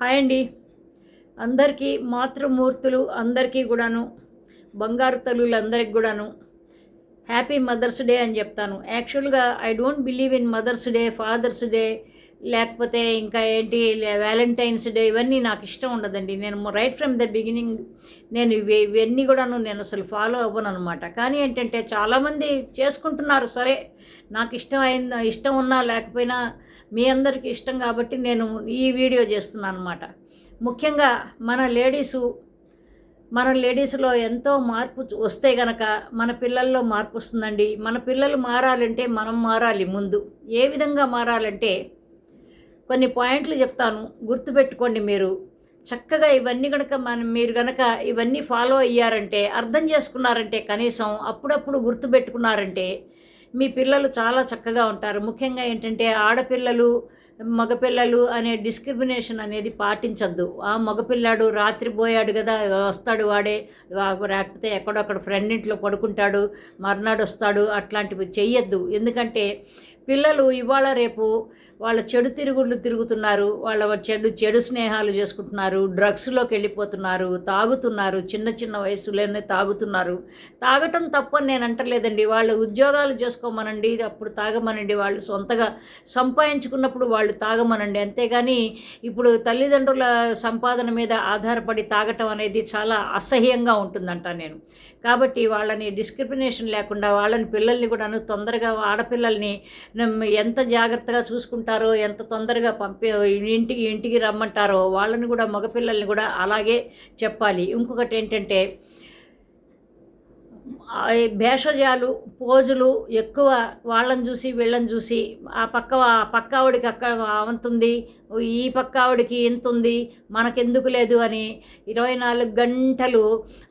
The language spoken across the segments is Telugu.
హాయ్ అండి. అందరికీ మాతృమూర్తులు అందరికీ కూడాను బంగారు తల్లులు కూడాను హ్యాపీ మదర్స్ డే అని చెప్తాను. యాక్చువల్గా I don't believe in mother's day father's day లేకపోతే ఇంకా ఏంటి వ్యాలంటైన్స్ డే ఇవన్నీ నాకు ఇష్టం ఉండదండి. నేను రైట్ ఫ్రమ్ ద బిగినింగ్ నేను ఇవి ఇవన్నీ కూడాను నేను అసలు ఫాలో అవ్వను అనమాట కానీ ఏంటంటే చాలామంది చేసుకుంటున్నారు సరే నాకు ఇష్టం అయిన ఇష్టం ఉన్నా లేకపోయినా మీ అందరికీ ఇష్టం కాబట్టి నేను ఈ వీడియో చేస్తున్నాను అనమాట ముఖ్యంగా మన లేడీసు మన లేడీస్లో ఎంతో మార్పు వస్తే గనక మన పిల్లల్లో మార్పు వస్తుందండి. మన పిల్లలు మారాలంటే మనం మారాలి ముందు. ఏ విధంగా మారాలంటే కొన్ని పాయింట్లు చెప్తాను. గుర్తుపెట్టుకోండి మీరు. చక్కగా ఇవన్నీ కనుక మనం మీరు కనుక ఇవన్నీ ఫాలో అయ్యారంటే అర్థం చేసుకున్నారంటే కనీసం అప్పుడప్పుడు గుర్తుపెట్టుకున్నారంటే మీ పిల్లలు చాలా చక్కగా ఉంటారు. ముఖ్యంగా ఏంటంటే ఆడపిల్లలు మగపిల్లలు అనే డిస్క్రిమినేషన్ అనేది పాటించద్దు. ఆ మగపిల్లాడు రాత్రి పోయాడు కదా వస్తాడు వాడే. లేకపోతే ఎక్కడొక్కడ ఫ్రెండ్ ఇంట్లో పడుకుంటాడు మర్నాడు వస్తాడు అట్లాంటివి చెయ్యొద్దు. ఎందుకంటే పిల్లలు ఇవాళ రేపు వాళ్ళ చెడు తిరుగుళ్ళు తిరుగుతున్నారు వాళ్ళ చెడు చెడు స్నేహాలు చేసుకుంటున్నారు డ్రగ్స్లోకి వెళ్ళిపోతున్నారు తాగుతున్నారు చిన్న చిన్న వయసులోనే తాగుతున్నారు. తాగటం తప్పని నేను అంటలేదండి. వాళ్ళు ఉద్యోగాలు చేసుకోమనండి అప్పుడు తాగమనండి. వాళ్ళు సొంతగా సంపాదించుకున్నప్పుడు వాళ్ళు తాగమనండి. అంతేగాని ఇప్పుడు తల్లిదండ్రుల సంపాదన మీద ఆధారపడి తాగటం అనేది చాలా అసహ్యంగా ఉంటుందంట నేను. కాబట్టి వాళ్ళని డిస్క్రిమినేషన్ లేకుండా వాళ్ళని పిల్లల్ని కూడాను తొందరగా ఆడపిల్లల్ని ఎంత జాగ్రత్తగా చూసుకుంటారో ఎంత తొందరగా పంపే ఇంటికి ఇంటికి రమ్మంటారో వాళ్ళని కూడా మగపిల్లల్ని కూడా అలాగే చెప్పాలి. ఇంకొకటి ఏంటంటే భేషజాలు పోజులు ఎక్కువ వాళ్ళని చూసి వీళ్ళని చూసి ఆ పక్క ఆ పక్క ఆవిడికి అక్క అవంతుంది ఈ పక్క ఆవిడికి ఎంత ఉంది మనకెందుకు లేదు అని ఇరవై నాలుగు గంటలు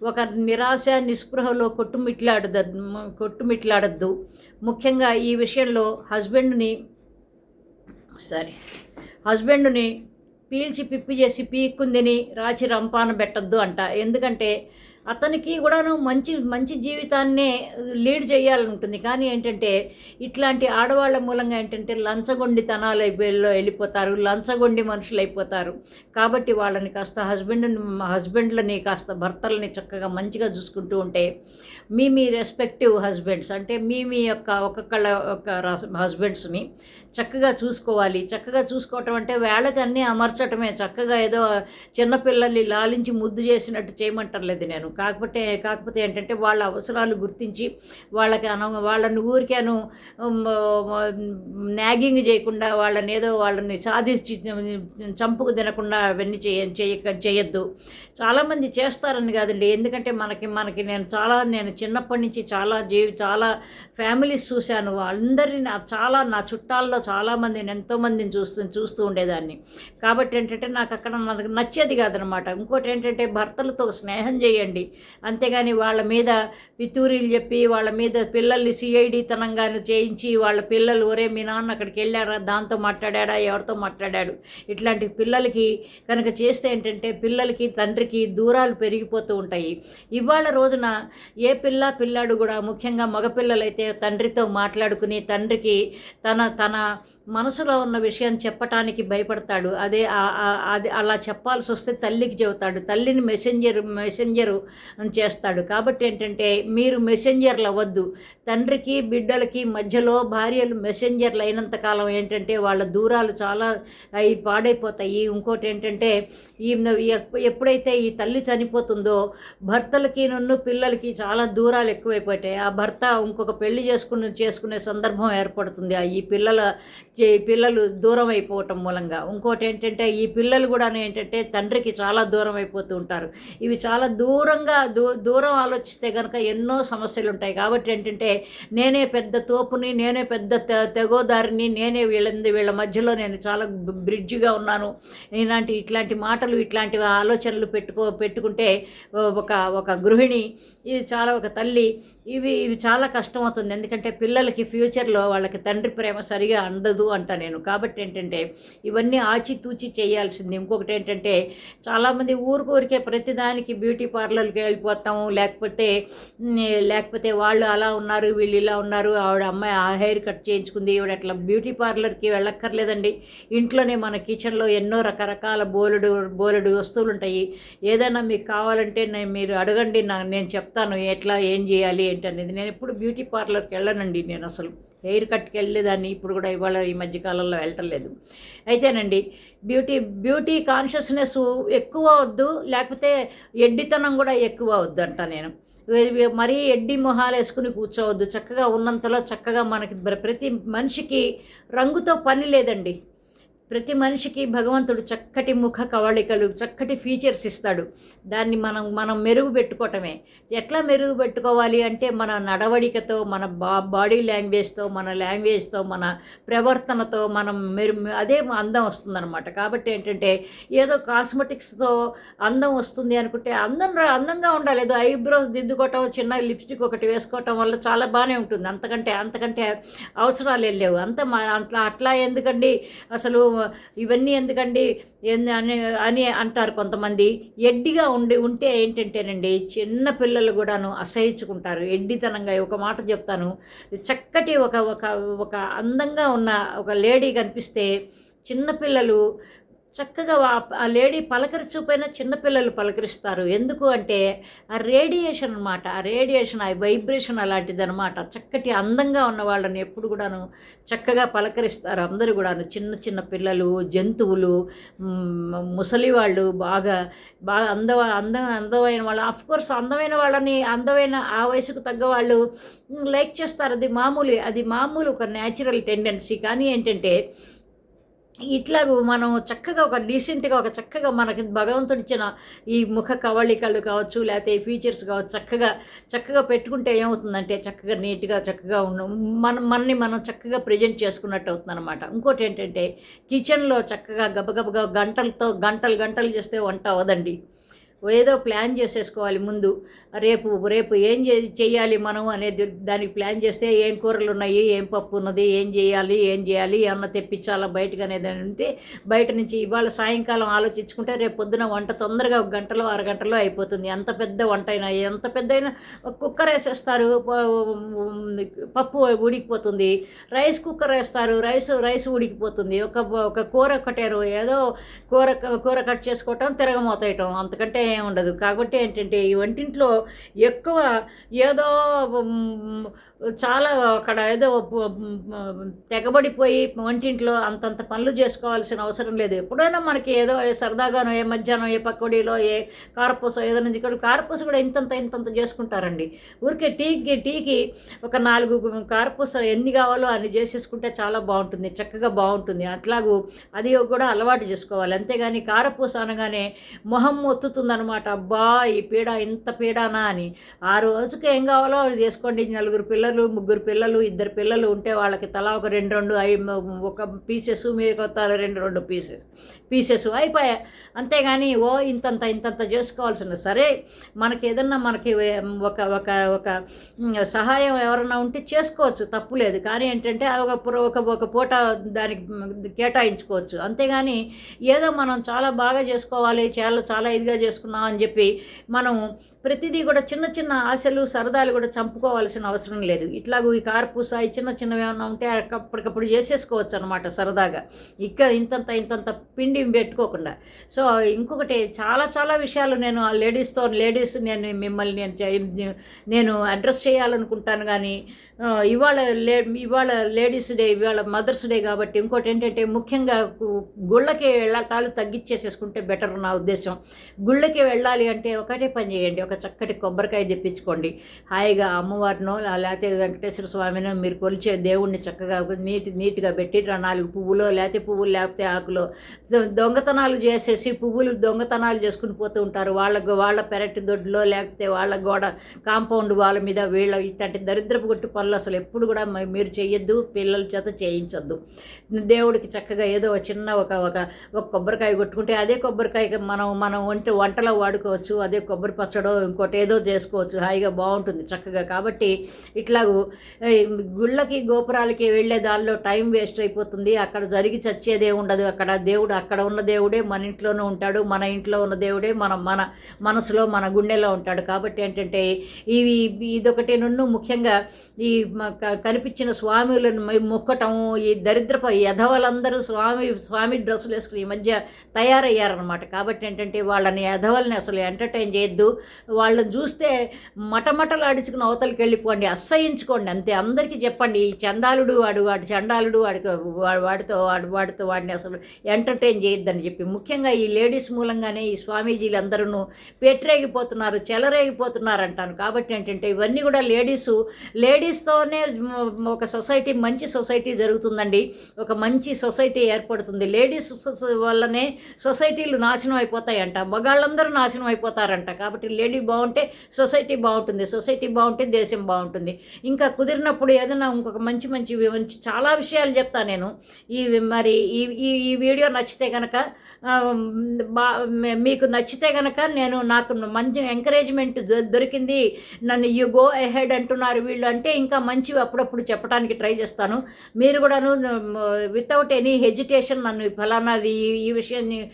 ఒక నిరాశ నిస్పృహలో కొట్టుమిట్లాడద్దు కొట్టుమిట్లాడద్దు. ముఖ్యంగా ఈ విషయంలో హస్బెండ్ని సరే. హస్బెండ్ని పీల్చి పిప్పి చేసి పీక్కుందిని రాచి రంపాన పెట్టద్దు అంట. ఎందుకంటే అతనికి కూడాను మంచి మంచి జీవితాన్నే లీడ్ చేయాలనుంటుంది. కానీ ఏంటంటే ఇట్లాంటి ఆడవాళ్ళ మూలంగా ఏంటంటే లంచగొండితనాలు వెళ్ళిపోతారు లంచగొండి మనుషులు అయిపోతారు. కాబట్టి వాళ్ళని కాస్త హస్బెండ్ హస్బెండ్లని కాస్త భర్తలని చక్కగా మంచిగా చూసుకుంటూ ఉంటే మీ మీ రెస్పెక్టివ్ హస్బెండ్స్ అంటే మీ మీ యొక్క ఒక్కొక్కళ్ళ యొక్క హస్బెండ్స్ని చక్కగా చూసుకోవాలి. చక్కగా చూసుకోవటం అంటే వేళకి అన్నీ అమర్చటమే. చక్కగా ఏదో చిన్నపిల్లల్ని లాలించి ముద్దు చేసినట్టు చేయమంటలేదు నేను. కాకపోతే కాకపోతే ఏంటంటే వాళ్ళ అవసరాలు గుర్తించి వాళ్ళకి అన వాళ్ళని ఊరికేను నాగింగ్ చేయకుండా వాళ్ళని ఏదో వాళ్ళని సాధించి చంపుకు తినకుండా అవన్నీ చేయ చేయొద్దు. చాలామంది చేస్తారని కాదండి. ఎందుకంటే మనకి మనకి నేను చాలా నేను చిన్నప్పటి నుంచి చాలా జీవి చాలా ఫ్యామిలీస్ చూశాను. అందరినీ నా చాలా నా చుట్టాల్లో చాలామందిని ఎంతోమందిని చూస్తూ చూస్తూ ఉండేదాన్ని. కాబట్టి ఏంటంటే నాకు అక్కడ నాకు నచ్చేది కాదనమాట. ఇంకోటి ఏంటంటే భర్తలతో స్నేహం చేయండి. అంతేగాని వాళ్ళ మీద పితూరీలు చెప్పి వాళ్ళ మీద పిల్లల్ని సిఐడి తనంగాను చేయించి వాళ్ళ పిల్లలు ఒరే మీ నాన్న అక్కడికి వెళ్ళారా? దాంతో మాట్లాడా ఎవరితో మాట్లాడాడు? ఇట్లాంటి పిల్లలకి కనుక చేస్తే ఏంటంటే పిల్లలకి తండ్రికి దూరాలు పెరిగిపోతూ ఉంటాయి. ఇవాళ రోజున ఏ పిల్ల పిల్లాడు కూడా ముఖ్యంగా మగపిల్లలైతే తండ్రితో మాట్లాడుకుని తండ్రికి తన తన మనసులో ఉన్న విషయం చెప్పటానికి భయపడతాడు. అదే అది అలా చెప్పాల్సి వస్తే తల్లికి చెబుతాడు. తల్లిని మెసెంజర్ మెసెంజరు చేస్తాడు. కాబట్టి ఏంటంటే మీరు మెసెంజర్లు అవ్వద్దు. తండ్రికి బిడ్డలకి మధ్యలో భార్యలు మెసెంజర్లు అయినంతకాలం ఏంటంటే వాళ్ళ దూరాలు చాలా అవి పాడైపోతాయి. ఇంకోటి ఏంటంటే ఈ ఎప్పుడైతే ఈ తల్లి చనిపోతుందో భర్తలకి నన్ను పిల్లలకి చాలా దూరాలు ఎక్కువైపోతాయి. ఆ భర్త ఇంకొక పెళ్ళి చేసుకుని చేసుకునే సందర్భం ఏర్పడుతుంది. ఈ పిల్లల పిల్లలు దూరం అయిపోవటం మూలంగా. ఇంకోటి ఏంటంటే ఈ పిల్లలు కూడా ఏంటంటే తండ్రికి చాలా దూరం అయిపోతూ ఉంటారు. ఇవి చాలా దూరంగా దూ దూరం ఆలోచిస్తే కనుక ఎన్నో సమస్యలు ఉంటాయి. కాబట్టి ఏంటంటే నేనే పెద్ద తోపుని నేనే పెద్ద తెగోదారిని నేనే వీళ్ళంది వీళ్ళ మధ్యలో నేను చాలా బ్రిడ్జిగా ఉన్నాను. ఇలాంటి ఇట్లాంటి మాటలు ఇట్లాంటి ఆలోచనలు పెట్టుకో పెట్టుకుంటే ఒక ఒక గృహిణి ఇది చాలా ఒక తల్లి ఇవి ఇవి చాలా కష్టమవుతుంది. ఎందుకంటే పిల్లలకి ఫ్యూచర్లో వాళ్ళకి తండ్రి ప్రేమ సరిగా అందదు అంట నేను. కాబట్టి ఏంటంటే ఇవన్నీ ఆచితూచి చేయాల్సింది. ఇంకొకటి ఏంటంటే చాలామంది ఊరికూరికే ప్రతిదానికి బ్యూటీ పార్లర్కి వెళ్ళిపోతాము. లేకపోతే లేకపోతే వాళ్ళు అలా ఉన్నారు వీళ్ళు ఇలా ఉన్నారు. ఆవిడ అమ్మాయి ఆ హెయిర్ కట్ చేయించుకుంది. ఈవిడ అట్లా బ్యూటీ పార్లర్కి వెళ్ళక్కర్లేదండి. ఇంట్లోనే మన కిచెన్లో ఎన్నో రకరకాల బోలెడు బోలెడు వస్తువులు ఉంటాయి. ఏదైనా మీకు కావాలంటే నేను మీరు అడగండి. నా నేను చెప్తాను ఎట్లా ఏం చేయాలి ఏంటనేది. అనేది నేను ఎప్పుడు బ్యూటీ పార్లర్కి వెళ్ళనండి నేను అసలు. హెయిర్ కట్కి వెళ్ళేదాన్ని ఇప్పుడు కూడా ఇవాళ ఈ మధ్యకాలంలో వెళ్ళటం లేదు. అయితేనండి బ్యూటీ బ్యూటీ కాన్షియస్నెస్ ఎక్కువ వద్దు లేకపోతే ఎడ్డితనం కూడా ఎక్కువ వద్దు అంట నేను. మరీ ఎడ్డి మొహాలు వేసుకుని కూర్చోవద్దు. చక్కగా ఉన్నంతలో చక్కగా మనకి ప్రతి మనిషికి రంగుతో పని లేదండి. ప్రతి మనిషికి భగవంతుడు చక్కటి ముఖ కవళికలు చక్కటి ఫీచర్స్ ఇస్తాడు. దాన్ని మనం మనం మెరుగు పెట్టుకోవటమే. ఎట్లా మెరుగు పెట్టుకోవాలి అంటే మన నడవడికతో మన బా బాడీ లాంగ్వేజ్తో మన లాంగ్వేజ్తో మన ప్రవర్తనతో మనం మెరు అదే అందం వస్తుందన్నమాట. కాబట్టి ఏంటంటే ఏదో కాస్మెటిక్స్తో అందం వస్తుంది అనుకుంటే అందం అందంగా ఉండాలి. ఏదో ఐబ్రోస్ దిద్దుకోవటం చిన్న లిప్స్టిక్ ఒకటి వేసుకోవటం వల్ల చాలా బాగానే ఉంటుంది. అంతకంటే అంతకంటే అవసరాలు ఏం లేవు. అంత మా అట్లా అట్లా ఎందుకండి? అసలు ఇవన్నీ ఎందుకండి? అని అని అంటారు కొంతమంది. ఎడ్డిగా ఉండి ఉంటే ఏంటంటేనండి చిన్న పిల్లలు కూడాను అసహించుకుంటారు. ఎడ్డితనంగా ఒక మాట చెప్తాను. చక్కటి ఒక ఒక ఒక అందంగా ఉన్న ఒక లేడీ కనిపిస్తే చిన్నపిల్లలు చక్కగా ఆ- లేడీ పలకరించకపోయినా చిన్నపిల్లలు పలకరిస్తారు. ఎందుకు అంటే ఆ రేడియేషన్ అనమాట ఆ రేడియేషన్ ఆ వైబ్రేషన్ అలాంటిది అనమాట చక్కటి అందంగా ఉన్న వాళ్ళని ఎప్పుడు కూడాను చక్కగా పలకరిస్తారు అందరూ కూడాను. చిన్న చిన్న పిల్లలు జంతువులు ముసలి వాళ్ళు బాగా బాగా అంద అందంగా అందమైన వాళ్ళు. ఆఫ్ కోర్స్ అందమైన వాళ్ళని అందమైన ఆ వయసుకు తగ్గ వాళ్ళు లైక్ చేస్తారు. అది మామూలు అది మామూలు ఒక న్యాచురల్ టెండెన్సీ కానీ ఏంటంటే ఇట్లాగూ మనం చక్కగా ఒక డీసెంట్గా ఒక చక్కగా మనకి భగవంతుడు ఇచ్చిన ఈ ముఖ కవళికలు కావచ్చు లేకపోతే ఫీచర్స్ కావచ్చు చక్కగా చక్కగా పెట్టుకుంటే ఏమవుతుందంటే చక్కగా నీట్గా చక్కగా ఉన్న మనం మనని మనం చక్కగా ప్రజెంట్ చేసుకున్నట్టు అవుతుందన్నమాట. ఇంకోటి ఏంటంటే కిచెన్లో చక్కగా గబగబగా గంటలతో గంటలు గంటలు చేస్తే వంట అవ్వదండి. ఏదో ప్లాన్ చేసేసుకోవాలి ముందు. రేపు రేపు ఏం చే- చేయాలి మనం అనేది దానికి ప్లాన్ చేస్తే ఏం కూరలు ఉన్నాయి ఏం పప్పు ఉన్నది ఏం చేయాలి ఏం చేయాలి ఏమన్నా తెప్పించాలా బయటకు అనేది అంటే బయట నుంచి ఇవాళ సాయంకాలం ఆలోచించుకుంటే రేపు పొద్దున వంట తొందరగా ఒక గంటలో అరగంటలో అయిపోతుంది. ఎంత పెద్ద వంట అయినా ఎంత పెద్ద అయినా కుక్కర్ వేసేస్తారు పప్పు ఉడికిపోతుంది. రైస్ కుక్కర్ వేస్తారు రైస్ రైస్ ఉడికిపోతుంది. ఒక ఒక కూర ఒకటేరు ఏదో కూర కూర కట్ చేసుకోవటం తిరగమోతయటం. అంతకంటే ఏం ఉండదు కాబట్టి ఏంటంటే ఈ వంటింట్లో ఎక్కువ ఏదో చాలా అక్కడ ఏదో తెగబడిపోయి వంటింట్లో అంతంత పనులు చేసుకోవాల్సిన అవసరం లేదు. ఎప్పుడైనా మనకి ఏదో ఏ సరదాగానో ఏ మధ్యాహ్నం ఏ పకోడీలో ఏ కారపూస ఏదైనా ఇక్కడ కారపూస కూడా ఇంతంత ఇంతంత చేసుకుంటారండి. ఊరికే టీకి టీకి ఒక నాలుగు కారపూస ఎన్ని కావాలో అన్ని చేసేసుకుంటే చాలా బాగుంటుంది చక్కగా బాగుంటుంది. అట్లాగూ అది కూడా అలవాటు చేసుకోవాలి. అంతేగాని కారపూస అనగానే మొహం ఒత్తుతుందనమాట అబ్బా ఈ పీడ ఇంత పీడానా అని. ఆ రోజుకి ఏం కావాలో అది చేసుకోండి. నలుగురు పిల్లలు ముగ్గురు పిల్లలు ఇద్దరు పిల్లలు ఉంటే వాళ్ళకి తలా ఒక రెండు రెండు ఐ ఒక పీసెస్ మీకు రెండు రెండు పీసెస్ పీసెస్ అయిపోయా అంతేగాని ఓ ఇంతంత ఇంతంత చేసుకోవాల్సిన సరే మనకి ఏదన్నా మనకి ఒక ఒక ఒక సహాయం ఎవరన్నా ఉంటే చేసుకోవచ్చు. తప్పు లేదు. కానీ ఏంటంటే అది ఒక ఒక ఒక పూట దానికి కేటాయించుకోవచ్చు. అంతేగాని ఏదో మనం చాలా బాగా చేసుకోవాలి చాలా చాలా ఇదిగా చేసుకున్నాం అని చెప్పి మనం ప్రతిదీ కూడా చిన్న చిన్న ఆశలు సరదాలు కూడా చంపుకోవాల్సిన అవసరం లేదు. ఇట్లాగూ ఈ కార్పూస ఈ చిన్న చిన్నవి ఏమన్నా ఉంటే అప్పటికప్పుడు చేసేసుకోవచ్చు అనమాట సరదాగా. ఇక ఇంతంత ఇంతంత పిండి పెట్టుకోకుండా. సో ఇంకొకటి చాలా చాలా విషయాలు నేను ఆ లేడీస్తో లేడీస్ నేను మిమ్మల్ని నేను నేను అడ్రస్ చేయాలనుకుంటాను కానీ ఇవాళ లే ఇవాళ లేడీస్ డే ఇవాళ మదర్స్ డే కాబట్టి ఇంకోటి ఏంటంటే ముఖ్యంగా గుళ్ళకి వెళ్ళటాలు తగ్గించేసేసుకుంటే బెటర్ నా ఉద్దేశం. గుళ్ళకి వెళ్ళాలి అంటే ఒకటే పని చేయండి. ఒక చక్కటి కొబ్బరికాయ తెప్పించుకోండి. హాయిగా అమ్మవారినో లేకపోతే వెంకటేశ్వర స్వామినో మీరు కొలిచే దేవుణ్ణి చక్కగా నీట్ నీట్గా పెట్టి నాలుగు పువ్వులో లేకపోతే పువ్వులు లేకపోతే ఆకులో దొంగతనాలు చేసేసి పువ్వులు దొంగతనాలు చేసుకుని పోతూ ఉంటారు. వాళ్ళ వాళ్ళ పెరటి దొడ్లో లేకపోతే వాళ్ళ గోడ కాంపౌండ్ వాళ్ళ మీద వీళ్ళ ఇట్లాంటి దరిద్రపు గుట్టు పనులు అసలు ఎప్పుడు కూడా మీరు చేయొద్దు పిల్లల చేత చేయించొద్దు. దేవుడికి చక్కగా ఏదో ఒక చిన్న ఒక ఒక ఒక కొబ్బరికాయ కొట్టుకుంటే అదే కొబ్బరికాయ మనం మనం వంట వంటలో వాడుకోవచ్చు అదే కొబ్బరి పచ్చడో ఇంకోటి ఏదో చేసుకోవచ్చు హాయిగా బాగుంటుంది చక్కగా. కాబట్టి ఇట్లాగూ గుళ్ళకి గోపురాలకి వెళ్ళే దానిలో టైం వేస్ట్ అయిపోతుంది. అక్కడ జరిగి చచ్చేదే ఉండదు. అక్కడ దేవుడు అక్కడ ఉన్న దేవుడే మన ఇంట్లోనే ఉంటాడు. మన ఇంట్లో ఉన్న దేవుడే మన మన మనసులో మన గుండెలో ఉంటాడు. కాబట్టి ఏంటంటే ఇవి ఇదొకటి నన్ను ముఖ్యంగా ఈ కనిపించిన స్వామిలను మొక్కటం ఈ దరిద్రప యధవలందరూ స్వామి స్వామి డ్రెస్సులు వేసుకుని ఈ మధ్య తయారయ్యారనమాట కాబట్టి ఏంటంటే వాళ్ళని యధవల్ని అసలు ఎంటర్టైన్ చేయొద్దు. వాళ్ళని చూస్తే మటమటలు అవతలకి వెళ్ళిపోండి అసహించుకోండి అంతే. అందరికీ చెప్పండి ఈ చండాలుడు వాడు వాడు చండాలుడు వాడికి వాడితో వాడు వాడితో వాడిని అసలు ఎంటర్టైన్ చేయొద్దని చెప్పి. ముఖ్యంగా ఈ లేడీస్ మూలంగానే ఈ స్వామీజీలు అందరూ పెట్టరేగిపోతున్నారు చెలరేగిపోతున్నారు అంటాను కాబట్టి ఏంటంటే ఇవన్నీ కూడా లేడీసు లేడీస్తోనే ఒక సొసైటీ మంచి సొసైటీ జరుగుతుందండి. ఒక మంచి సొసైటీ ఏర్పడుతుంది. లేడీస్ వల్లనే సొసైటీలు నాశనం అయిపోతాయంట మగాళ్ళందరూ నాశనం అయిపోతారంట. కాబట్టి లేడీస్ లేడీ బాగుంటే సొసైటీ బాగుంటుంది సొసైటీ బాగుంటే దేశం బాగుంటుంది. ఇంకా కుదిరినప్పుడు ఏదైనా ఇంకొక మంచి మంచి మంచి చాలా విషయాలు చెప్తాను నేను. ఈ మరి ఈ ఈ వీడియో నచ్చితే కనుక బా మీకు నచ్చితే కనుక నేను నాకు మంచి ఎంకరేజ్మెంట్ దొరికింది. నన్ను యు గో అహెడ్ అంటున్నారు వీళ్ళు అంటే ఇంకా మంచివి అప్పుడప్పుడు చెప్పడానికి ట్రై చేస్తాను. మీరు కూడాను వితౌట్ ఎనీ హెజిటేషన్ నన్ను ఫలానాది ఈ- ఈ విషయాన్ని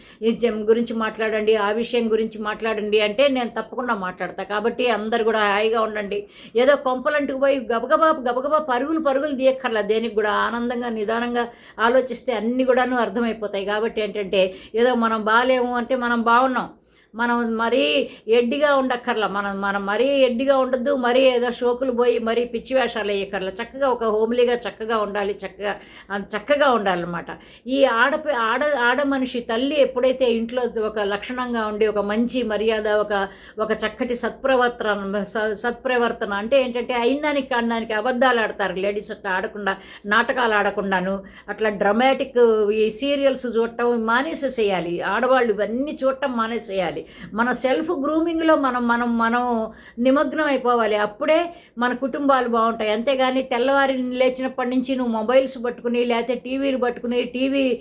గురించి మాట్లాడండి ఆ విషయం గురించి మాట్లాడండి అంటే నేను తప్పకుండా మాట్లాడతా. కాబట్టి అందరు కూడా హాయిగా ఉండండి. ఏదో కొంపలంటుకు పోయి గబగబా గబగబా పరుగులు పరుగులు తీయక్కర్లా. దేనికి కూడా ఆనందంగా నిదానంగా ఆలోచిస్తే అన్నీ కూడాను అర్థమైపోతాయి. కాబట్టి ఏంటంటే ఏదో మనం బాగాలేము అంటే మనం బాగున్నాం. మనం మరీ ఎడ్డిగా ఉండక్కర్లా. మనం మనం మరీ ఎడ్డిగా ఉండొద్దు మరీ ఏదో షోకులు పోయి మరీ పిచ్చి వేషాలు వేయక్కర్లా. చక్కగా ఒక హోమ్లీగా చక్కగా ఉండాలి చక్కగా చక్కగా ఉండాలన్నమాట. ఈ ఆడ ఆడ ఆడ మనిషి తల్లి ఎప్పుడైతే ఇంట్లో ఒక లక్షణంగా ఉండి ఒక మంచి మర్యాద ఒక ఒక చక్కటి సత్ప్రవర్తన స- సత్ప్రవర్తన అంటే ఏంటంటే అయిందానికి కాడానికి అబద్ధాలు ఆడతారు. లేడీస్ అట్లా ఆడకుండా నాటకాలు ఆడకుండాను అట్లా డ్రమాటిక్ ఈ సీరియల్స్ చూడటం మానేసేసేయాలి. ఆడవాళ్ళు ఇవన్నీ చూడటం మానేసేయాలి. మన సెల్ఫ్ గ్రూమింగ్లో మనం మనం మనం నిమగ్నం అయిపోవాలి. అప్పుడే మన కుటుంబాలు బాగుంటాయి. అంతేగాని తెల్లవారి లేచినప్పటి నుంచి నువ్వు మొబైల్స్ పట్టుకుని లేకపోతే టీవీలు పట్టుకుని టీవీ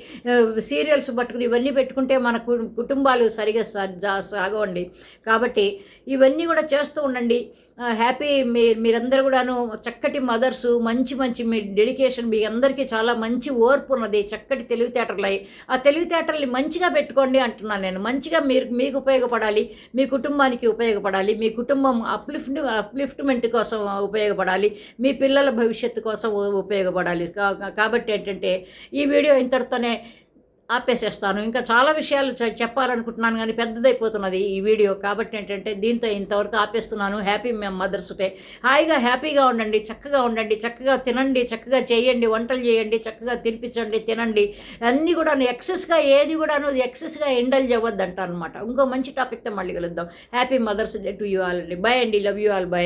సీరియల్స్ పట్టుకుని ఇవన్నీ పెట్టుకుంటే మన కు- కుటుంబాలు సరిగా సా- సాగవండి. కాబట్టి ఇవన్నీ కూడా చేస్తూ ఉండండి. హ్యాపీ మీ మీరందరూ కూడాను చక్కటి మదర్స్ మంచి మంచి మీ డెడికేషన్ మీ అందరికీ చాలా మంచి ఓర్పు ఉన్నది. చక్కటి తెలివితేటలు అయి ఆ తెలివితేటల్ని మంచిగా పెట్టుకోండి అంటున్నాను నేను. మంచిగా మీరు మీకు ఉపయోగపడాలి మీ కుటుంబానికి ఉపయోగపడాలి మీ కుటుంబం అప్లిఫ్ట్ అప్లిఫ్ట్మెంట్ కోసం ఉపయోగపడాలి మీ పిల్లల భవిష్యత్తు కోసం ఉపయోగపడాలి. కా- కాబట్టి ఏంటంటే ఈ వీడియో ఇంతటితోనే ఆపేసేస్తాను. ఇంకా చాలా విషయాలు చెప్పాలనుకుంటున్నాను కానీ పెద్దదైపోతున్నది ఈ వీడియో. కాబట్టి ఏంటంటే దీంతో ఇంతవరకు ఆపేస్తున్నాను. హ్యాపీ మేము మదర్స్ డే. హాయిగా హ్యాపీగా ఉండండి చక్కగా ఉండండి చక్కగా తినండి చక్కగా చేయండి వంటలు చేయండి చక్కగా తినిపించండి తినండి. అన్నీ కూడా ఎక్సెస్గా ఏది కూడాను ఎక్సెస్గా ఎండల్ చేయవద్దు అంట అనమాట ఇంకో మంచి టాపిక్తో మళ్ళీ కలుద్దాం. Happy mother's day to you all అండి. బై అండి. Love you all. బై